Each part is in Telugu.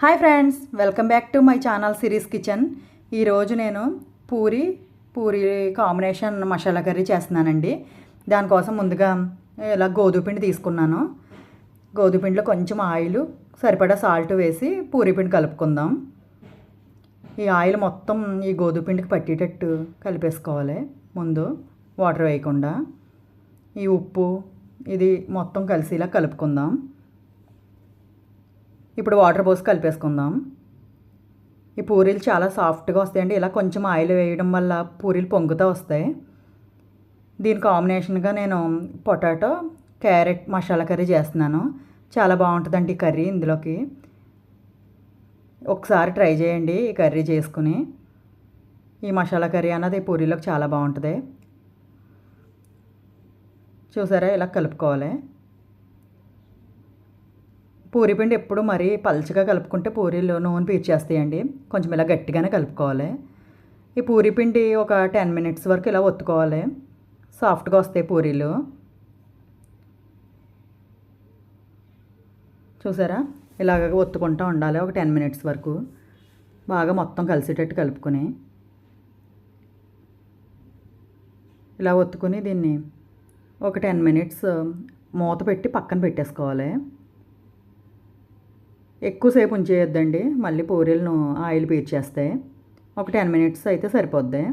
Hi friends welcome back to my channel series kitchen. ఈరోజు నేను పూరి పూరి కాంబినేషన్ మసాలా కర్రీ చేస్తున్నానండి. దానికోసం ముందుగా ఇలా గోధుమపిండి తీసుకున్నాను. గోధుమపిండిలో కొంచెం ఆయిల్ సరిపడా సాల్ట్ వేసి పూరి పిండి కలుపుకుందాం. ఈ ఆయిల్ మొత్తం ఈ గోధుమపిండికి పట్టేటట్టు కలిపేసుకోవాలి. ముందు వాటర్ వేయకుండా. ఈ ఉప్పు ఇది మొత్తం కలిసిలా కలుపుకుందాం. ఇప్పుడు వాటర్ పోసి కలిపేసుకుందాం. ఈ పూరీలు చాలా సాఫ్ట్గా వస్తాయండి. ఇలా కొంచెం ఆయిల్ వేయడం వల్ల పూరీలు పొంగుతూ వస్తాయి. దీని కాంబినేషన్గా నేను పొటాటో క్యారెట్ మసాలా కర్రీ చేస్తున్నాను. చాలా బాగుంటుందండి ఈ కర్రీ ఇందులోకి. ఒకసారి ట్రై చేయండి ఈ కర్రీ చేసుకుని. ఈ మసాలా కర్రీ అన్నది పూరీలోకి చాలా బాగుంటుంది. చూసారా? ఇలా కలుపుకోవాలి. పూరి పిండి ఎప్పుడు మరీ పల్చగా కలుపుకుంటే పూరీలు నూనె పీచేస్తాయండి కొంచెం ఇలా గట్టిగానే కలుపుకోవాలి. ఈ పూరి పిండి ఒక టెన్ మినిట్స్ వరకు ఇలా ఒత్తుకోవాలి. సాఫ్ట్గా వస్తాయి పూరీలు. చూసారా? ఇలాగ ఒత్తుకుంటూ ఉండాలి ఒక టెన్ మినిట్స్ వరకు. బాగా మొత్తం కలిసేటట్టు కలుపుకొని. ఇలా ఒత్తుకొని దీన్ని ఒక టెన్ మినిట్స్ మూత పెట్టి పక్కన పెట్టేసుకోవాలి. ఎక్కువసేపు ఉంచేయొద్దండి. మళ్ళీ పూరీలను ఆయిల్ పీల్చేస్తాయి ఒక టెన్ మినిట్స్ అయితే సరిపోద్ది.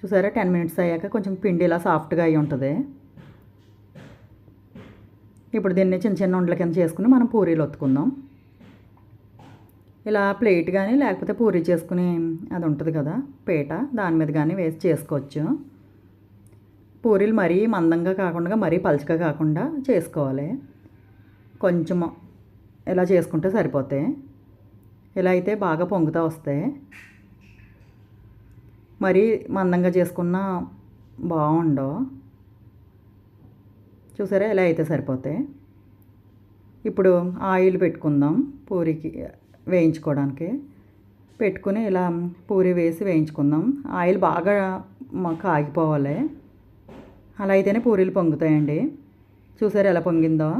చూసారా? టెన్ మినిట్స్ అయ్యాక కొంచెం పిండి ఇలా సాఫ్ట్గా అయి ఉంటుంది. ఇప్పుడు దీన్ని చిన్న చిన్న ఉండల కింద చేసుకుని మనం పూరీలు ఒత్తుకుందాం. ఇలా ప్లేట్ కానీ లేకపోతే పూరీ చేసుకుని అది ఉంటుంది కదా పీట దాని మీద కానీ వేసి చేసుకోవచ్చు. పూరీలు మరీ మందంగా కాకుండా మరీ పలచగా కాకుండా చేసుకోవాలి. కొంచెం ఇలా చేసుకుంటే సరిపోతాయి ఇలా అయితే బాగా పొంగుతూ వస్తాయి మరీ మందంగా చేసుకున్న బాగుండవు చూసారా? ఇలా అయితే సరిపోతాయి ఇప్పుడు ఆయిల్ పెట్టుకుందాం పూరికి వేయించుకోవడానికి. పెట్టుకుని ఇలా పూరి వేసి వేయించుకుందాం. ఆయిల్ బాగా మాకు ఆగిపోవాలి అలా అయితేనే పూరీలు పొంగుతాయండి. చూసారా ఎలా పొంగిందో?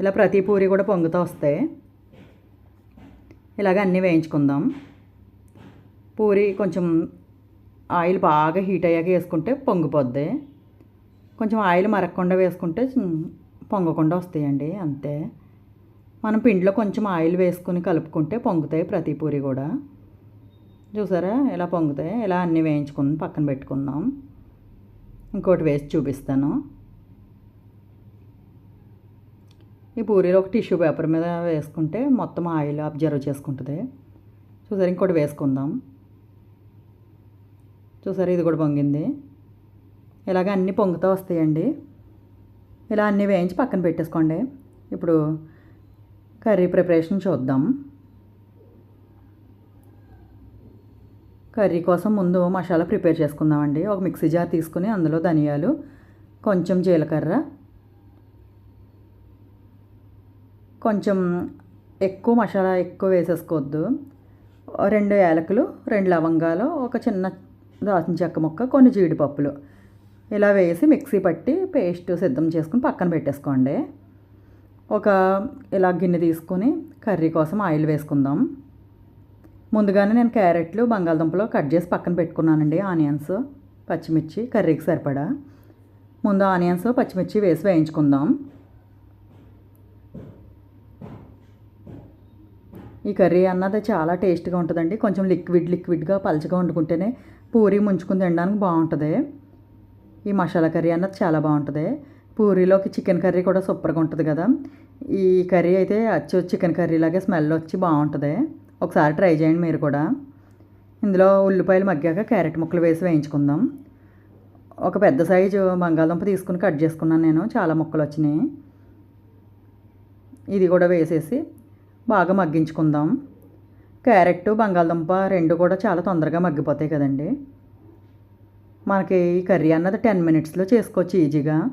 ఇలా ప్రతి పూరి కూడా పొంగుతూ వస్తాయి ఇలాగ అన్నీ వేయించుకుందాం. పూరి కొంచెం ఆయిల్ బాగా హీట్ అయ్యాక వేసుకుంటే పొంగిపోద్ది. కొంచెం ఆయిల్ మరగకుండా వేసుకుంటే పొంగకుండా వస్తాయండి అంతే. మనం పిండిలో కొంచెం ఆయిల్ వేసుకుని కలుపుకుంటే పొంగుతాయి ప్రతి పూరి కూడా. చూసారా? ఇలా పొంగుతాయి. ఇలా అన్నీ వేయించుకుని పక్కన పెట్టుకుందాం. ఇంకోటి వేసి చూపిస్తాను. ఈ పూరీలో ఒక టిష్యూ పేపర్ మీద వేసుకుంటే మొత్తం ఆయిల్ అబ్జర్వ్ చేసుకుంటుంది. చూసారు ఇంకోటి వేసుకుందాం. చూసారు ఇది కూడా పొంగింది. ఇలాగ అన్నీ పొంగుతూ వస్తాయండి. ఇలా అన్నీ వేయించి పక్కన పెట్టేసుకోండి. ఇప్పుడు కర్రీ ప్రిపరేషన్ చూద్దాం. కర్రీ కోసం ముందు మసాలా ప్రిపేర్ చేసుకుందామండి. ఒక మిక్సీ జార్ తీసుకుని అందులో ధనియాలు కొంచెం జీలకర్ర కొంచెం ఎక్కువ మసాలా ఎక్కువ వేసేసుకోవద్దు. రెండు యాలకులు రెండు లవంగాలు ఒక చిన్న దాచిన చెక్క ముక్క కొన్ని జీడిపప్పులు. ఇలా వేసి మిక్సీ పట్టి పేస్ట్ సిద్ధం చేసుకుని పక్కన పెట్టేసుకోండి. ఒక ఇలా గిన్నె తీసుకొని కర్రీ కోసం ఆయిల్ వేసుకుందాం. ముందుగానే నేను క్యారెట్లు బంగాళదుంపలు కట్ చేసి పక్కన పెట్టుకున్నానండి. ఆనియన్స్ పచ్చిమిర్చి కర్రీకి సరిపడా. ముందు ఆనియన్స్ పచ్చిమిర్చి వేసి వేయించుకుందాం. ఈ కర్రీ అన్నది చాలా టేస్ట్గా ఉంటుందండి. కొంచెం లిక్విడ్ లిక్విడ్గా పలచగా వండుకుంటేనే పూరి ముంచుకుని తినడానికి బాగుంటుంది. ఈ మసాలా కర్రీ అన్నది చాలా బాగుంటుంది. పూరీలోకి చికెన్ కర్రీ కూడా సూపర్గా ఉంటుంది కదా. ఈ కర్రీ అయితే అచ్చు చికెన్ కర్రీ లాగే స్మెల్ వచ్చి బాగుంటుంది. ఒకసారి ట్రై చేయండి మీరు కూడా. ఇందులో ఉల్లిపాయలు మగ్గాక క్యారెట్ ముక్కలు వేసి వేయించుకుందాం. ఒక పెద్ద సైజు బంగాళదుంప తీసుకుని కట్ చేసుకున్నాను నేను. చాలా ముక్కలు వచ్చినాయి ఇది కూడా వేసేసి బాగా మగ్గించుకుందాం. క్యారెట్ బంగాళదుంప రెండు కూడా చాలా తొందరగా మగ్గిపోతాయి కదండి. మనకి ఈ కర్రీ అన్నది టెన్ మినిట్స్లో చేసుకోవచ్చు ఈజీగా.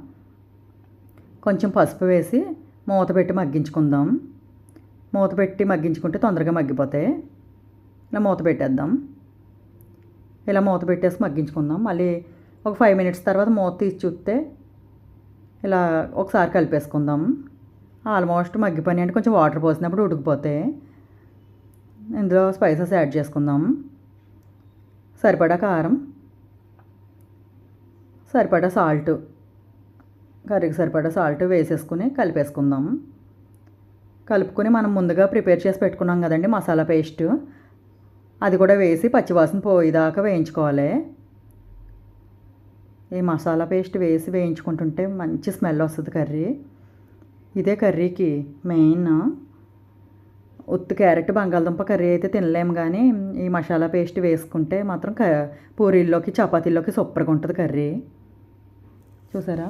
కొంచెం పసుపు వేసి మూత పెట్టి మగ్గించుకుందాం. మూత పెట్టి మగ్గించుకుంటే తొందరగా మగ్గిపోతాయి. ఇలా మూత పెట్టేద్దాం. ఇలా మూత పెట్టేసి మగ్గించుకుందాం. మళ్ళీ ఒక ఫైవ్ మినిట్స్ తర్వాత మూత తీసి చూస్తే ఇలా ఒకసారి కలిపేసుకుందాం. ఆల్మోస్ట్ మగ్గిపోయి అంటే కొంచెం వాటర్ పోసినప్పుడు ఉడికిపోతే ఇందులో స్పైసెస్ యాడ్ చేసుకుందాం. సరిపడా కారం సరిపడా సాల్ట్ కర్రీకి సరిపడా సాల్ట్ వేసేసుకుని కలిపేసుకుందాం. కలుపుకొని మనం ముందుగా ప్రిపేర్ చేసి పెట్టుకున్నాం కదండి మసాలా పేస్ట్. అది కూడా వేసి పచ్చివాసన పోయేదాకా వేయించుకోవాలి. ఈ మసాలా పేస్ట్ వేసి వేయించుకుంటుంటే మంచి స్మెల్ వస్తుంది కర్రీ. ఇదే కర్రీకి మెయిన్. ఉత్తి క్యారెట్ బంగాళదుంప కర్రీ అయితే తినలేము కానీ ఈ మసాలా పేస్ట్ వేసుకుంటే మాత్రం క పూరీల్లోకి చపాతీల్లోకి సూపర్గా ఉంటుంది కర్రీ. చూసారా?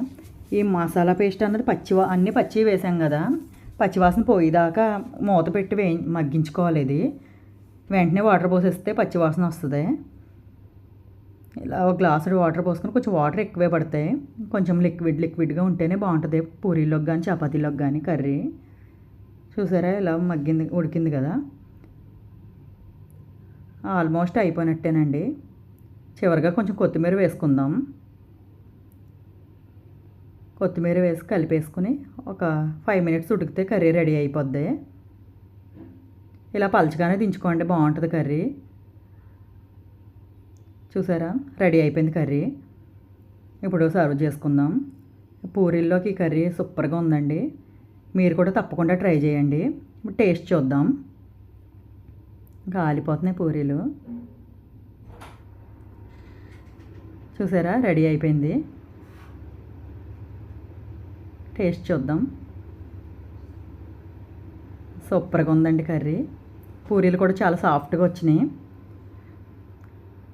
ఈ మసాలా పేస్ట్ అన్నది పచ్చి అన్ని పచ్చి వేసాం కదా పచ్చివాసన పోయేదాకా మూత పెట్టి వే మగ్గించుకోవాలి ఇది. వెంటనే వాటర్ పోసేస్తే పచ్చివాసన వస్తుంది. ఇలా ఒక గ్లాసుడు వాటర్ పోసుకొని కొంచెం వాటర్ ఎక్కువే పడతాయి కొంచెం లిక్విడ్ లిక్విడ్గా ఉంటేనే బాగుంటుంది. పూరీలోకి కానీ చపాతీలోకి కానీ కర్రీ. చూసారా ఇలా మగ్గింది ఉడికింది కదా? ఆల్మోస్ట్ అయిపోయినట్టేనండి. చివరిగా కొంచెం కొత్తిమీర వేసుకుందాం. కొత్తిమీర వేసి కలిపేసుకుని ఒక ఫైవ్ మినిట్స్ ఉడికితే కర్రీ రెడీ అయిపోద్ది. ఇలా పలచగానే దించుకోండి బాగుంటుంది కర్రీ. చూసారా? రెడీ అయిపోయింది కర్రీ. ఇప్పుడు సర్వ్ చేసుకుందాం. పూరీల్లోకి కర్రీ సూపర్గా ఉందండి. మీరు కూడా తప్పకుండా ట్రై చేయండి. టేస్ట్ చూద్దాం. కాలిపోతున్నాయి పూరీలు. చూసారా? రెడీ అయిపోయింది. టేస్ట్ చూద్దాం. సూపర్గా ఉందండి కర్రీ. పూరీలు కూడా చాలా సాఫ్ట్గా వచ్చినాయి.